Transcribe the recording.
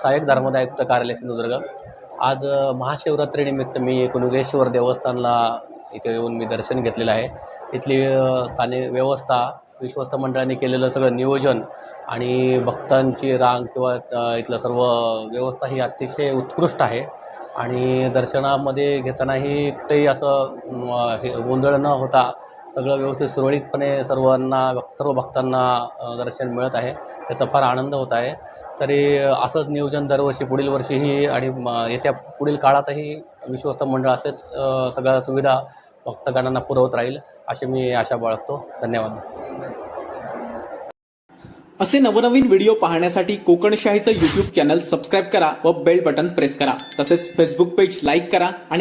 सहाय्यक धर्मदायुक्त कार्यालय सिंधुदुर्ग. आज महाशिवरात्रीनिमित्त मी कुणगेश्वर देवस्थानला इथे येऊन मी दर्शन घेतलेलं आहे. इथली स्थानिक व्यवस्था विश्वस्त मंडळाने केलेलं सगळं नियोजन आणि भक्तांची रांग किंवा इथलं सर्व व्यवस्था ही अतिशय उत्कृष्ट आहे. आणि दर्शनामध्ये घेतानाही कुठेही असं हे गोंधळ न होता सगळं व्यवस्थित सुरळीतपणे सर्वांना सर्व भक्तांना दर्शन मिळत आहे. त्याचा फार आनंद होत आहे. तरी असंच नियोजन दरवर्षी पुढील वर्षीही आणि येत्या पुढील काळातही विश्वस्त मंडळ असेच सगळ्या सुविधा भक्तगणांना पुरवत राहील अशी मी आशा बाळगतो. धन्यवाद. असे नवनवीन व्हिडिओ पाहण्यासाठी कोकणशाहीचं युट्यूब चॅनल सबस्क्राईब करा व बेल बटन प्रेस करा. तसेच फेसबुक पेज लाईक करा आणि